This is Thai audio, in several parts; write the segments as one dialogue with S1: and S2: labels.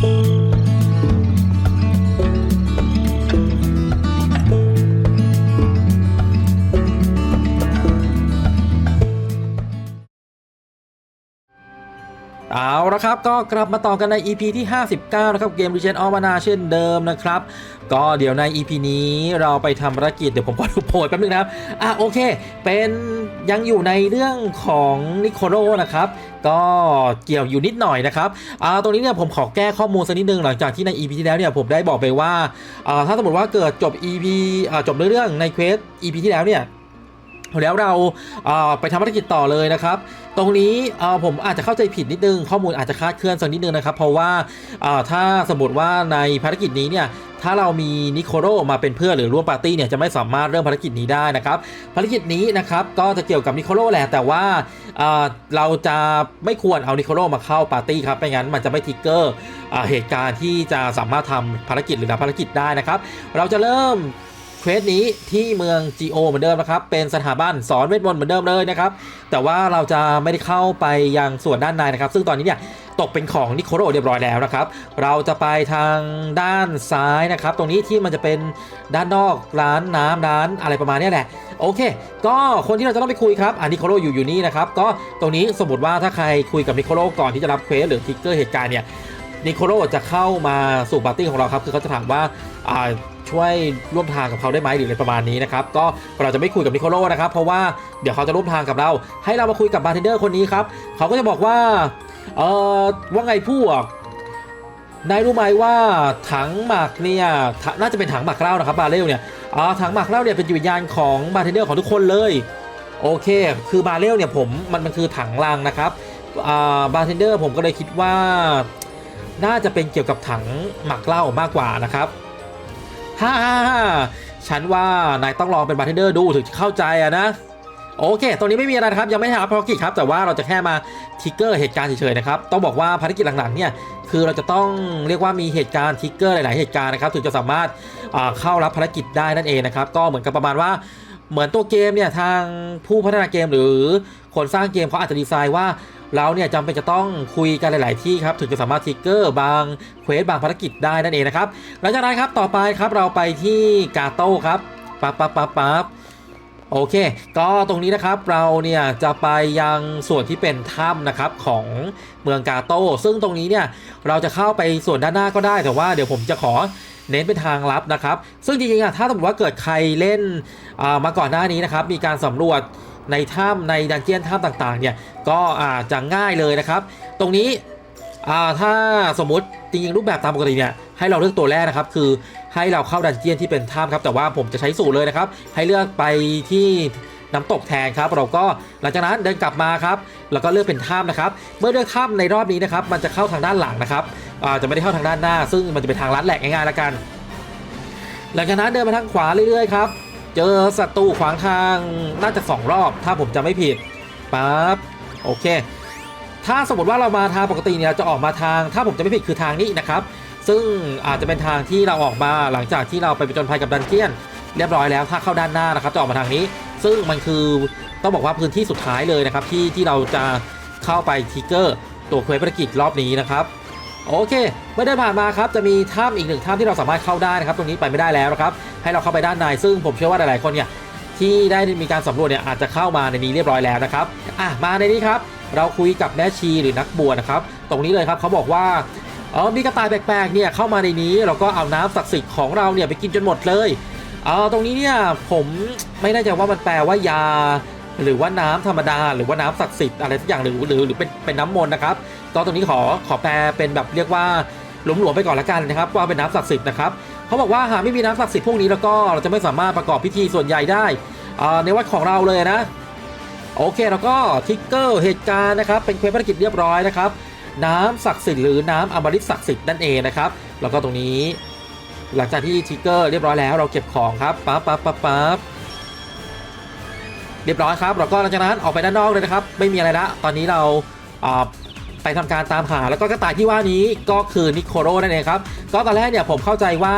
S1: Thank you. ละครับก็กลับมาต่อกันใน EP ที่ 59 นะครับ เกม Legend of Mana เช่นเดิมนะครับ ก็เดี๋ยวใน EP นี้เราไปทำภารกิจ เดี๋ยวผมขอดูโพยแป๊บนึงนะครับ อะโอเค เป็นยังอยู่ในเรื่องของนิโคโรนะครับ ก็เกี่ยวอยู่นิดหน่อยนะครับอ่าตรงนี้เนี่ยผมขอแก้ข้อมูลสักนิดนึงหลังจากที่ใน EP ที่แล้วเนี่ยผมได้บอกไปว่าอ่าถ้าสมมติว่าเกิดจบ EP อ่าจบเรื่องในเควส EP ที่แล้วเนี่ย แล้วเราเอ่อไปทำภารกิจต่อเลยนะครับ ตรงนี้ผมอาจจะเข้าใจผิดนิดนึง ข้อมูลอาจจะคลาดเคลื่อนสักนิดนึงนะครับ เพราะว่าถ้าสมมติว่าในภารกิจนี้เนี่ยถ้าเรามีนิโคโรมาเป็นเพื่อนหรือร่วมปาร์ตี้เนี่ยจะไม่สามารถเริ่มภารกิจนี้ได้นะครับ ภารกิจนี้นะครับก็จะเกี่ยวกับนิโคโรแหละแต่ว่าเอ่อเราจะไม่ควรเอานิโคโรมาเข้าปาร์ตี้ครับไม่งั้นมันจะไม่ทิกเกอร์เหตุการณ์ที่จะสามารถทำภารกิจหรือรับภารกิจได้นะครับ เราจะเริ่ม ควสนี้ที่เมือง GO เหมือนเดิมนะครับ เป็นสถาบันสอนเวทมนต์เหมือนเดิมเลยนะครับ แต่ว่าเราจะไม่ได้เข้าไปยังส่วนด้านในนะครับ ซึ่งตอนนี้เนี่ยตกเป็นของนิโคโรเรียบร้อยแล้วนะครับ เราจะไปทางด้านซ้ายนะครับ ตรงนี้ที่มันจะเป็นด้านนอกร้านน้ำร้านอะไรประมาณนี้แหละ โอเค ก็คนที่เราจะต้องไปคุยครับอ่านิโคโรอยู่อยู่นี่นะครับ ก็ตรงนี้สมมติว่าถ้าใครคุยกับนิโคโรก่อนที่จะรับเควสหรือทิกเกอร์เหตุการณ์เนี่ยนิโคโรจะเข้ามาสู่ปาร์ตี้ของเราครับ คือเขาจะถามว่า ช่วยร่วมทางกับเขาได้ไหมหรืออะไรประมาณนี้นะครับก็เราจะไม่คุยกับนิโคโรนะครับเพราะว่าเดี๋ยวเขาจะร่วมทางกับเรา ให้เรามาคุยกับบาร์เทนเดอร์คนนี้ครับเขาก็จะบอกว่าเออว่าไงพวกนายรู้ไหมว่าถังหมักเนี่ยน่าจะเป็นถังหมักเหล้านะครับบาเรลเนี่ยอ๋อถังหมักเหล้าเนี่ยเป็นจิตวิญญาณของบาร์เทนเดอร์ของทุกคนเลยโอเค คือบาเรลเนี่ยผมมันมันคือถังลังนะครับอ่าบาร์เทนเดอร์ผมก็เลยคิดว่า น่าจะเป็นเกี่ยวกับถังหมักเหล้ามากกว่านะครับ ฮ่าฉันว่านายต้องลองเป็นบาร์เทนเดอร์ดูถึงจะเข้าใจอะนะ โอเค ตรงนี้ไม่มีอะไรนะครับ ยังไม่ทำภารกิจครับ แต่ว่าเราจะแค่มาทิกเกอร์เหตุการณ์เฉยๆนะครับ ต้องบอกว่าภารกิจหลังๆเนี่ย คือเราจะต้องเรียกว่ามีเหตุการณ์ทิกเกอร์หลายๆเหตุการณ์นะครับ ถึงจะสามารถเข้ารับภารกิจได้นั่นเองนะครับ ก็เหมือนกับประมาณว่าเหมือนตัวเกมเนี่ยทางผู้พัฒนาเกมหรือคนสร้างเกมเขาอาจจะดีไซน์ว่า เราเนี่ยจำเป็นจะต้องคุยกันหลาย ๆ ที่ครับถึงจะสามารถทิกเกอร์บางเควสบางภารกิจได้นั่นเองนะครับหลังจากนั้นครับต่อไปครับเราไปที่กาโต้ครับปั๊บปั๊บปั๊บปั๊บโอเค ก็ตรงนี้นะครับเราเนี่ยจะไปยังส่วนที่เป็นถ้ำนะครับของเมืองกาโต้ซึ่งตรงนี้เนี่ยเราจะเข้าไปส่วนด้านหน้าก็ได้แต่ว่าเดี๋ยวผมจะขอเน้นเป็นทางลับนะครับ ซึ่งจริงๆอะถ้าสมมติว่าเกิดใครเล่นอ่ามาก่อนหน้านี้นะครับ มีการสำรวจ ในถ้ำในดันเจียนถ้ำต่างๆเนี่ยก็อาจจะง่ายเลยนะครับ ตรงนี้ถ้าสมมุติจริงๆรูปแบบตามปกติเนี่ยให้เราเลือกตัวแรกนะครับ คือให้เราเข้าดันเจียนที่เป็นถ้ำครับแต่ว่าผมจะใช้สูตรเลยนะครับ ให้เลือกไปที่น้ำตกแทนครับเราก็หลังจากนั้นเดินกลับมาครับแล้วก็เลือกเป็นถ้ำนะครับ เมื่อเลือกถ้ำในรอบนี้นะครับ มันจะเข้าทางด้านหลังนะครับอาจะไม่ได้เข้าทางด้านหน้า ซึ่งมันจะเป็นทางลัดแหลกง่ายๆแล้วกัน หลังจากนั้นเดินมาทางขวาเรื่อยๆครับ เจอศัตรูขวางทางน่าจะสองรอบ ถ้าผมจะไม่ผิดปั๊บโอเค ถ้าสมมติว่าเรามาทางปกติเนี่ยจะออกมาทาง ถ้าผมจะไม่ผิดคือทางนี้นะครับ ซึ่งอาจจะเป็นทางที่เราออกมาหลังจากที่เราไปผจญภัยกับดันเจียน เรียบร้อยแล้วถ้าเข้าด้านหน้านะครับจะออกมาทางนี้ ซึ่งมันคือต้องบอกว่าพื้นที่สุดท้ายเลยนะครับ ที่ที่เราจะเข้าไปทิกเกอร์ตัวเควสภารกิจรอบนี้นะครับโอเค เมื่อเดินผ่านมาครับจะมีถ้ำอีกหนึ่งถ้ำที่เราสามารถเข้าได้นะครับ ตรงนี้ไปไม่ได้แล้วนะครับ ให้เราเข้าไปด้านใน ซึ่งผมเชื่อว่าหลายๆคนเนี่ยที่ได้มีการสำรวจเนี่ยอาจจะเข้ามาในนี้เรียบร้อยแล้วนะครับอะมาในนี้ครับ เราคุยกับแม่ชีหรือนักบวชนะครับ ตรงนี้เลยครับเขาบอกว่าเออมีกระต่ายแปลกๆเนี่ยเข้ามาในนี้เราก็เอาน้ำศักดิ์สิทธิ์ของเราเนี่ยไปกินจนหมดเลยเออตรงนี้เนี่ยผมไม่แน่ใจว่ามันแปลว่ายา หรือว่าน้ำธรรมดา หรือว่าน้ำศักดิ์สิทธิ์อะไรสักอย่างหรือหรือหรือเป็นเป็นน้ำมนต์นะครับก็ตรงนี้ขอขอแปลเป็นแบบเรียกว่าหลวมๆไปก่อนละกันนะครับว่าเป็นน้ำศักดิ์สิทธิ์นะครับ เขาบอกว่าหากไม่มีน้ำศักดิ์สิทธิ์พวกนี้แล้วก็เราจะไม่สามารถประกอบพิธีส่วนใหญ่ได้ในวัดของเราเลยนะโอเคแล้วก็ทิกเกอร์เหตุการณ์นะครับเป็นเควสภารกิจเรียบร้อยนะครับน้ำศักดิ์สิทธิ์หรือน้ำอมฤตศักดิ์สิทธิ์นั่นเองนะครับแล้วก็ตรงนี้ หลังจากที่ทิกเกอร์เรียบร้อยแล้วเราเก็บของครับปั๊บปั๊บปั๊บปั๊บเรียบร้อยครับเราก็หลังจากนั้นออกไปด้านนอกเลยนะครับ ไม่มีอะไรละตอนนี้เรา อ่าไปทำการตามหาแล้วก็กระต่ายที่ว่านี้ก็คือนิโคโรนั่นเองครับก็ตอนแรกเนี่ยผมเข้าใจว่า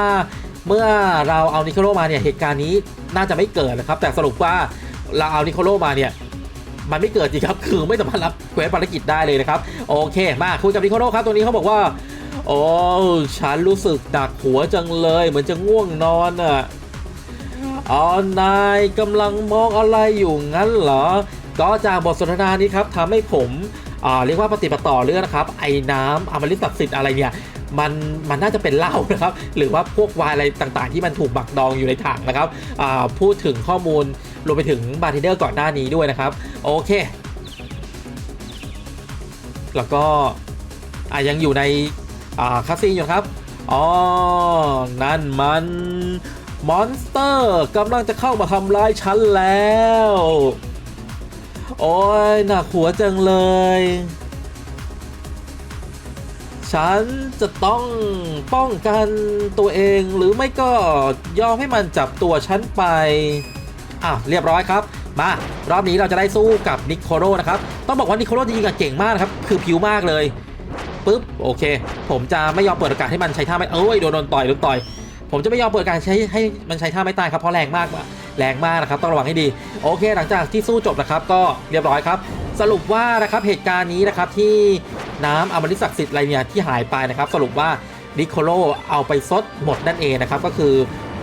S1: เมื่อเราเอานิโคโรมาเนี่ยเหตุการณ์นี้น่าจะไม่เกิดนะครับ แต่สรุปว่าเราเอานิโคโรมาเนี่ยมันไม่เกิดจริงครับ คือไม่สามารถรับเควสภารกิจได้เลยนะครับ โอเค มาคุยกับนิโคโรครับตัวนี้เขาบอกว่า โอ้ฉันรู้สึกหนักหัวจังเลย เหมือนจะง่วงนอนอะอ๋อนายกำลังมองอะไรอยู่งั้นเหรอ ก็จากบทสนทนานี้ครับทำให้ผม เรียกว่าปฏิปต่อเรื่องนะครับไอ้น้ำอมฤตศักดิ์สิทธิ์อะไรเนี่ยมันมันน่าจะเป็นเหล้านะครับหรือว่าพวกวน์อะไรต่างๆ ที่มันถูกบักดองอยู่ในถังนะครับอ่าพูดถึงข้อมูลรวมไปถึงบาร์เทนเดอร์ก่อนหน้านี้ด้วยนะครับโอเค แล้วก็อะยังอยู่ในอ่าคาสิโนอยู่ครับอ๋อนั่นมันมอนสเตอร์กำลังจะเข้ามาทำร้ายฉันแล้ว โอ้ยหนักหัวจังเลย ฉันจะต้องป้องกันตัวเองหรือไม่ก็ยอมให้มันจับตัวฉันไป อะเรียบร้อยครับมารอบนี้เราจะได้สู้กับนิโคโรนะครับ ต้องบอกว่านิโคโรจริงๆเก่งมากนะครับ คือผิวมากเลยปุ๊บโอเค ผมจะไม่ยอมเปิดโอกาสให้มันใช้ท่าไม่เอ้ยโดนโดนต่อยโดนต่อย ผมจะไม่ยอมเปิดการใช้ให้มันใช้ท่าไม่ตายครับเพราะแรงมาก แรงมากนะครับต้องระวังให้ดี โอเค หลังจากที่สู้จบนะครับก็เรียบร้อยครับ สรุปว่านะครับเหตุการณ์นี้นะครับที่น้ำอมฤตศักดิ์สิทธิ์อะไรเนี่ยที่หายไปนะครับ สรุปว่านิโคโลเอาไปซดหมดนั่นเองนะครับก็คือ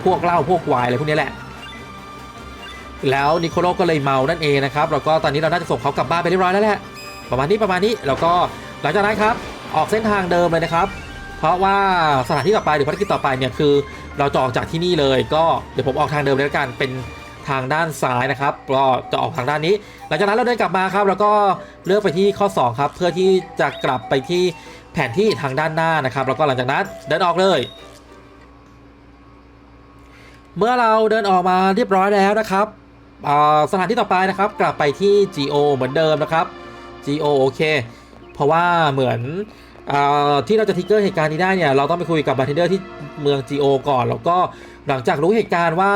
S1: พวกเหล้าพวกไวน์อะไรพวกนี้แหละแล้วนิโคโลก็เลยเมานั่นเองนะครับแล้วก็ตอนนี้เราน่าจะส่งเขากลับบ้านไปเรียบร้อยแล้วแหละประมาณนี้ประมาณนี้แล้วก็หลังจากนั้นครับออกเส้นทางเดิมเลยนะครับ เพราะว่าสถานที่ต่อไปหรือภารกิจต่อไปเนี่ยคือ เราจะออกจากที่นี่เลยก็เดี๋ยวผมออกทางเดิมเลยละกันเป็นทางด้านซ้ายนะครับก็จะออกทางด้านนี้ หลังจากนั้นเราเดินกลับมาครับ แล้วก็เลือกไปที่ข้อ 2 ครับ เพื่อที่จะกลับไปที่แผนที่ทางด้านหน้านะครับ แล้วก็หลังจากนั้นเดินออกเลย เมื่อเราเดินออกมาเรียบร้อยแล้วนะครับสถานที่ต่อไปนะครับ กลับไปที่ GO เหมือนเดิมนะครับ GO โอเค เพราะว่าเหมือน ที่เราจะทิกเกอร์เหตุการณ์นี้ได้เนี่ยเราต้องไปคุยกับบาร์เทนเดอร์ที่เมือง GO ก่อน แล้วก็หลังจากรู้เหตุการณ์ว่า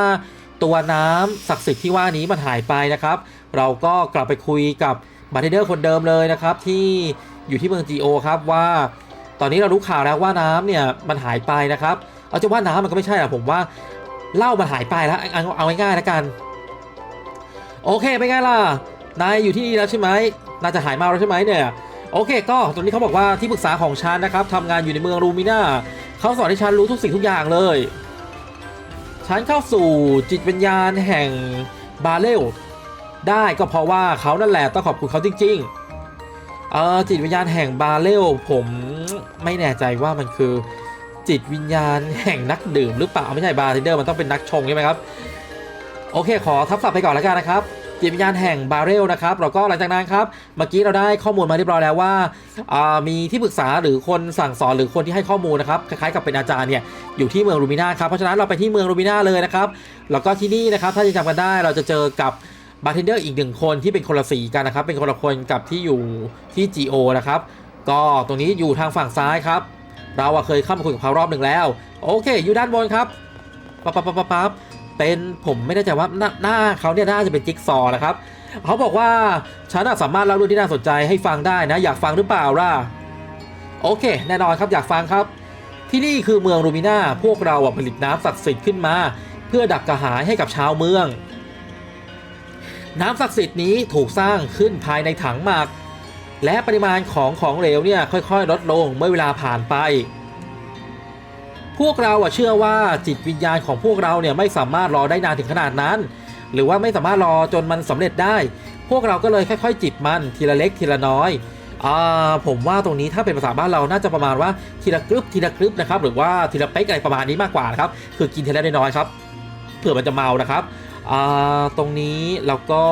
S1: ตัวน้ำศักดิ์สิทธิ์ที่ว่านี้มันหายไปนะครับ เราก็กลับไปคุยกับบาร์เทนเดอร์คนเดิมเลยนะครับ ที่อยู่ที่เมือง GO ครับว่า ตอนนี้เรารู้ข่าวแล้วว่าน้ำเนี่ยมันหายไปนะครับเอาจะว่าน้ำมันก็ไม่ใช่อะผมว่าเหล้ามันหายไปแล้วเอาเอาง่ายๆแล้วกัน โอเคเป็นไงล่ะนายอยู่ที่นี่แล้วใช่ไหมน่าจะหายมาแล้วใช่ไหมเนี่ย โอเคก็ตรงนี้เขาบอกว่าที่ปรึกษาของฉันนะครับทำงานอยู่ในเมืองรูมิน่าเขาสอนให้ฉันรู้ทุกสิ่งทุกอย่างเลย ฉันเข้าสู่จิตวิญญาณแห่งบาเลลได้ก็เพราะว่าเขานั่นแหละต้องขอบคุณเขาจริงๆเออจิตวิญญาณแห่งบาเลลผมไม่แน่ใจว่ามันคือจิตวิญญาณแห่งนักดื่มหรือเปล่าไม่ใช่บาร์เทนเดอร์มันต้องเป็นนักชงใช่ไหมครับ โอเคขอทับศัพท์ไปก่อนแล้วกันนะครับ จิตวิญญาณแห่งบาเรลนะครับแล้วก็หลังจากนั้นครับเมื่อกี้เราได้ข้อมูลมาเรียบร้อยแล้วว่าามีที่ปรึกษาหรือคนสั่งสอนหรือคนที่ให้ข้อมูลนะครับคล้ายๆกับเป็นอาจารย์เนี่ยอยู่ที่เมืองรูมิน่าครับเพราะฉะนั้นเราไปที่เมืองรูมิน่าเลยนะครับแล้วก็ที่นี่นะครับถ้าจะจำกันได้เราจะเจอกับบาร์เทนเดอร์อีกหนึ่งคนที่เป็นคนละสีกันนะครับ เป็นคนละคนกับที่อยู่ที่ GO นะครับ ก็ตรงนี้อยู่ทางฝั่งซ้ายครับ เราเคยเข้ามาคุยกับเขารอบหนึ่งแล้ว โอเค อยู่ด้านบนครับปั๊บปั๊บปั๊บปั๊บปั๊บ เป็นผมไม่แน่ใจว่าหน้าหน้าเขาเนี่ยน่าจะเป็นจิ๊กซอนะครับเขาบอกว่าฉันสามารถเล่าเรื่องที่น่าสนใจให้ฟังได้นะ อยากฟังหรือเปล่าล่ะโอเค แน่นอนครับอยากฟังครับ ที่นี่คือเมืองรูมิน่าพวกเราผลิตน้ำศักดิ์สิทธิ์ขึ้นมา เพื่อดับกระหายให้กับชาวเมือง น้ำศักดิ์สิทธิ์นี้ถูกสร้างขึ้นภายในถังหมากและปริมาณของของเหลวเนี่ยค่อยๆ ลดลงเมื่อเวลาผ่านไป พวกเราอะเชื่อว่าจิตวิญญาณของพวกเราเนี่ยไม่สามารถรอได้นานถึงขนาดนั้น หรือว่าไม่สามารถรอจนมันสำเร็จได้ พวกเราก็เลยค่อย ๆ จิบมันทีละเล็กทีละน้อยอ่าผมว่าตรงนี้ถ้าเป็นภาษาบ้านเราน่าจะประมาณว่าทีละกรึบทีละกรึบนะครับหรือว่าทีละเป๊กอะไรประมาณนี้มากกว่านะครับคือกินทีละน้อยๆครับเผื่อมันจะเมานะครับอ่าตรงนี้แล้วก็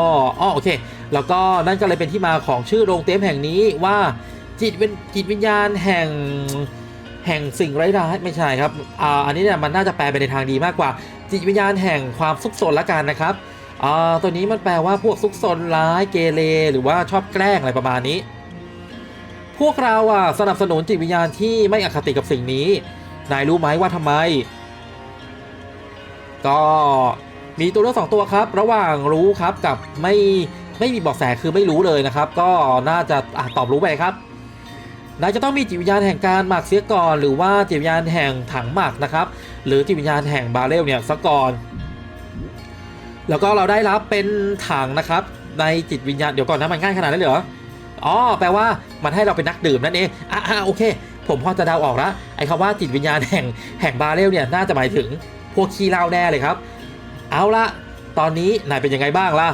S1: อ๋อโอเค แล้วก็นั่นก็เลยเป็นที่มาของชื่อโรงเต็มแห่งนี้ว่าจิตวิญจิตวิญญาณแห่ง ห่งสิ่งร้ายๆไม่ใช่ครับอ่าอันนี้เนี่ยมันน่าจะแปลไปในทางดีมากกว่า จิตวิญญาณแห่งความซุกซนละกันนะครับอ่าตัวนี้มันแปลว่าพวกซุกซนร้ายเกเรหรือว่าชอบแกล้งอะไรประมาณนี้ พวกเราอะสนับสนุนจิตวิญญาณที่ไม่อคติกับสิ่งนี้ นายรู้ไหมว่าทำไม ก็มีตัวเลือกสองตัวครับ ระหว่างรู้ครับกับไม่ไม่มีบอกแสคือไม่รู้เลยนะครับ ก็น่าจะอะตอบรู้ไปครับ นายจะต้องมีจิตวิญญาณแห่งการหมักเสียก่อน หรือว่าจิตวิญญาณแห่งถังหมักนะครับ หรือจิตวิญญาณแห่งบาเรลเนี่ยซะก่อน แล้วก็เราได้รับเป็นถังนะครับ ในจิตวิญญาณเดี๋ยวก่อนนะมันง่ายขนาดนั้นเลยเหรออ๋อแปลว่ามันให้เราเป็นนักดื่มนั่นเองอ่าโอเค ผมพอจะเดาออกแล้วไอ้คำว่าจิตวิญญาณแห่งแห่งบาเรลเนี่ยน่าจะหมายถึงพวกขี้เหล้าแน่เลยครับ เอาละตอนนี้นายเป็นยังไงบ้างล่ะ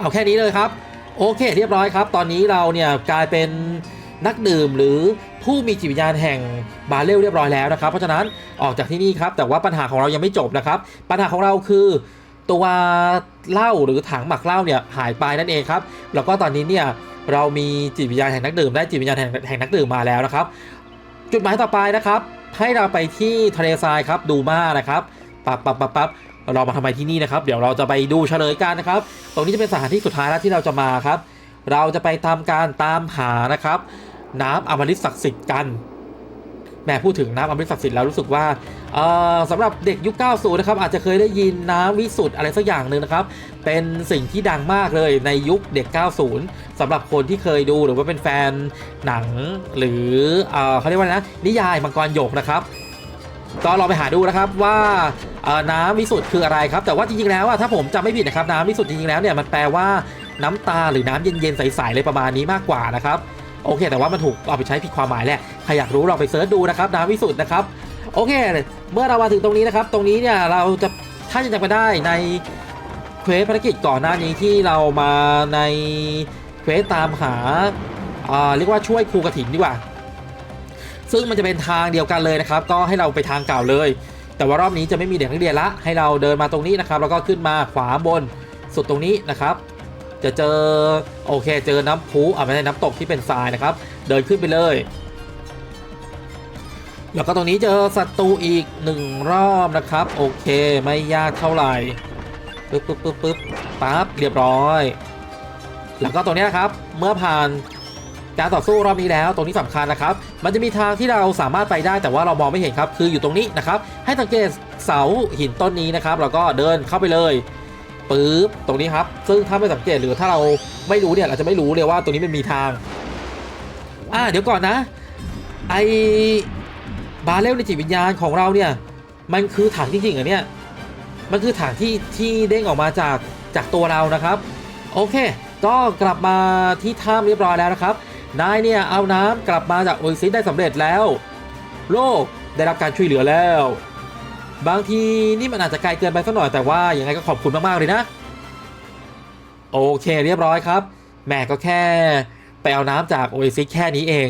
S1: เอาแค่นี้เลยครับ โอเค เรียบร้อยครับ ตอนนี้เราเนี่ยกลายเป็นนักดื่มหรือผู้มีจิตวิญญาณแห่งบาเรลเรียบร้อยแล้วนะครับ เพราะฉะนั้นออกจากที่นี่ครับ แต่ว่าปัญหาของเรายังไม่จบนะครับ ปัญหาของเราคือตัวเหล้าหรือถังหมักเหล้าเนี่ยหายไปนั่นเองครับ แล้วก็ตอนนี้เนี่ยเรามีจิตวิญญาณแห่งนักดื่มได้จิตวิญญาณแห่งแห่งนักดื่มมาแล้วนะครับ จุดหมายต่อไปนะครับ ให้เราไปที่ทะเลทรายครับดูมานะครับปั๊บปั๊บปั๊บปั๊บ เรามาทำไมที่นี่นะครับ เดี๋ยวเราจะไปดูเฉลยกันนะครับ ตรงนี้จะเป็นสถานที่สุดท้ายแล้วที่เราจะมาครับ เราจะไปทำการตามหานะครับ น้ำอมฤตศักดิ์สิทธิ์กันแหม่พูดถึงน้ำอมฤตศักดิ์สิทธิ์แล้วรู้สึกว่าสำหรับเด็กยุค 90 นะครับ อาจจะเคยได้ยินน้ำวิสุทธ์อะไรสักอย่างหนึ่งนะครับ เป็นสิ่งที่ดังมากเลยในยุคเด็ก 90สำหรับคนที่เคยดูหรือว่าเป็นแฟนหนัง หรือเอเขาเรียกว่าไรนะนิยายมังกรหยกนะครับ ก็ลองไปหาดูนะครับว่า น้ำวิสุทธ์คืออะไรครับ แต่ว่าจริงๆแล้วอะถ้าผมจำไม่ผิดนะครับน้ำวิสุทธ์จริงๆแล้วเนี่ยมันแปลว่าน้ำตาหรือน้ำเย็นๆใสๆเลยประมาณนี้มากกว่านะครับโอเค แต่ว่ามันถูกเอาไปใช้ผิดความหมายแหละใครอยากรู้เราไปเซิร์ชดูนะครับน้ำวิสุทธ์นะครับโอเค เมื่อเรามาถึงตรงนี้นะครับ ตรงนี้เนี่ยเราจะถ้าจะจำไปได้ในเควสภารกิจก่อนหน้านี้ที่เรามาในเควสตามหาอ่าเรียกว่าช่วยครูกระถินดีกว่า ซึ่งมันจะเป็นทางเดียวกันเลยนะครับ ก็ให้เราไปทางเก่าเลย แต่ว่ารอบนี้จะไม่มีเด็กนักเรียนละ ให้เราเดินมาตรงนี้นะครับ แล้วก็ขึ้นมาขวาบนสุดตรงนี้นะครับ จะเจอโอเค เจอน้ำพุอะไม่ใช่น้ำตกที่เป็นทรายนะครับ เดินขึ้นไปเลย แล้วก็ตรงนี้เจอศัตรูอีกหนึ่งรอบนะครับ โอเคไม่ยากเท่าไหร่ปึ๊บปึ๊บปึ๊บปึ๊บปั๊บเรียบร้อย แล้วก็ตรงนี้นะครับ เมื่อผ่าน การต่อสู้รอบนี้แล้ว ตรงนี้สำคัญนะครับ มันจะมีทางที่เราสามารถไปได้แต่ว่าเรามองไม่เห็นครับ คืออยู่ตรงนี้นะครับ ให้สังเกตเสาหินต้นนี้นะครับแล้วก็เดินเข้าไปเลยปึ๊บตรงนี้ครับ ซึ่งถ้าไม่สังเกตหรือถ้าเราไม่รู้เนี่ยเราจะไม่รู้เลยว่าตรงนี้มันมีทางอ่าเดี๋ยวก่อนนะ ไอบาเรลในจิตวิญญาณของเราเนี่ย มันคือถังจริงๆเหรอเนี่ย มันคือถังที่ที่เด้งออกมาจากจากตัวเรานะครับ โอเค ก็กลับมาที่ถ้ำเรียบร้อยแล้วนะครับ นายเนี่ยเอาน้ำกลับมาจากโอซิสได้สำเร็จแล้ว โลกได้รับการช่วยเหลือแล้ว บางทีนี่มันอาจจะไกลเกินไปสักหน่อยแต่ว่ายังไงก็ขอบคุณมากๆเลยนะ โอเคเรียบร้อยครับ แม่ก็แค่ไปเอาน้ำจากโอซิสแค่นี้เอง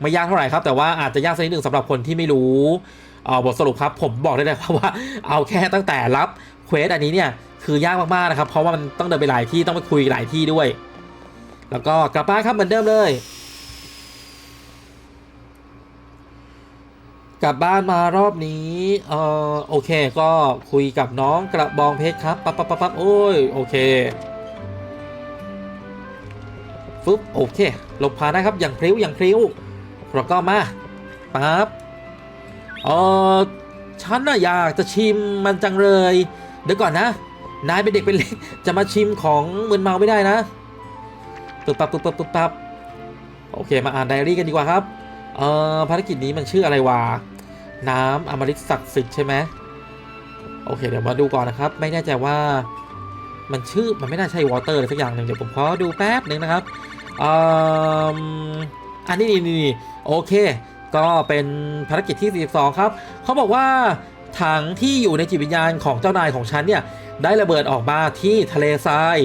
S1: ไม่ยากเท่าไหร่ครับ แต่ว่าอาจจะยากสักนิดหนึ่งสำหรับคนที่ไม่รู้เอ่อบทสรุปครับผมบอกได้เลยครับว่าเอาแค่ตั้งแต่รับเควสอันนี้เนี่ยคือยากมากๆนะครับ เพราะว่ามันต้องเดินไปหลายที่ต้องไปคุยหลายที่ด้วย แล้วก็กลับบ้านครับเหมือนเดิมเลย กลับบ้านมารอบนี้ เออโอเคก็คุยกับน้องกระบองเพชรครับปั๊บปั๊บปั๊บปั๊บโอ้ยโอเคฟึบโอเคหลบผ่านได้ครับอย่างพริ้วอย่างพริ้วแล้วก็มาปั๊บเออฉันน่ะอยากจะชิมมันจังเลย เดี๋ยวก่อนนะ นายเป็นเด็กเป็นเล็กจะมาชิมของมึนเมาไม่ได้นะ ปึ๊บปั๊บปึ๊บปั๊บปึ๊บปั๊บโอเคมาอ่านไดอารี่กันดีกว่าครับเอ่อภารกิจนี้มันชื่ออะไรวะน้ำอมฤตศักดิ์สิทธิ์ใช่ไหมโอเคเดี๋ยวมาดูก่อนนะครับ ไม่แน่ใจว่ามันชื่อมันไม่น่าใช่วอเตอร์อะไรสักอย่างหนึ่งเดี๋ยวผมขอดูแป๊บหนึ่งนะครับอืมอันนี้นี่นี่โอเค ก็เป็นภารกิจที่ 42 ครับเขาบอกว่าถังที่อยู่ในจิตวิญญาณของเจ้านายของฉันเนี่ยได้ระเบิดออกมาที่ทะเลทราย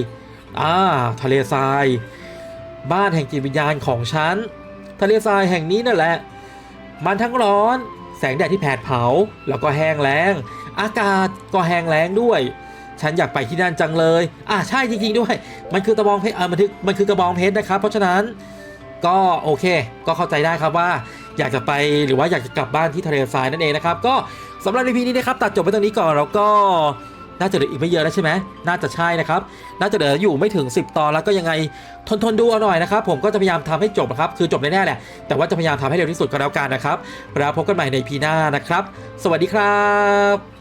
S1: อ่าทะเลทราย บ้านแห่งจิตวิญญาณของฉัน ทะเลทรายแห่งนี้นั่นแหละ มันทั้งร้อน แสงแดดที่แผดเผา แล้วก็แห้งแล้ง อากาศก็แห้งแล้งด้วย ฉันอยากไปที่นั่นจังเลย อ่าใช่จริงๆด้วย มันคือกระบองเพชร เอ่ามันคือมันคือกระบองเพชรนะครับ เพราะฉะนั้นก็โอเค ก็เข้าใจได้ครับว่า อยากจะไปหรือว่าอยากจะกลับบ้านที่ทะเลทรายนั่นเองนะครับ ก็สำหรับในพีนี้นะครับตัดจบไปตรงนี้ก่อนแล้วก็ น่าจะเหลืออีกไม่เยอะแล้วใช่ไหมน่าจะใช่นะครับ น่าจะเหลืออยู่ไม่ถึง 10 ตอนแล้วก็ยังไงทนทนดูเอาหน่อยนะครับ ผมก็จะพยายามทำให้จบนะครับ คือจบแน่ๆแหละ แต่ว่าจะพยายามทำให้เร็วที่สุดก็แล้วกันนะครับ แล้วพบกันใหม่ในพีหน้านะครับ สวัสดีครับ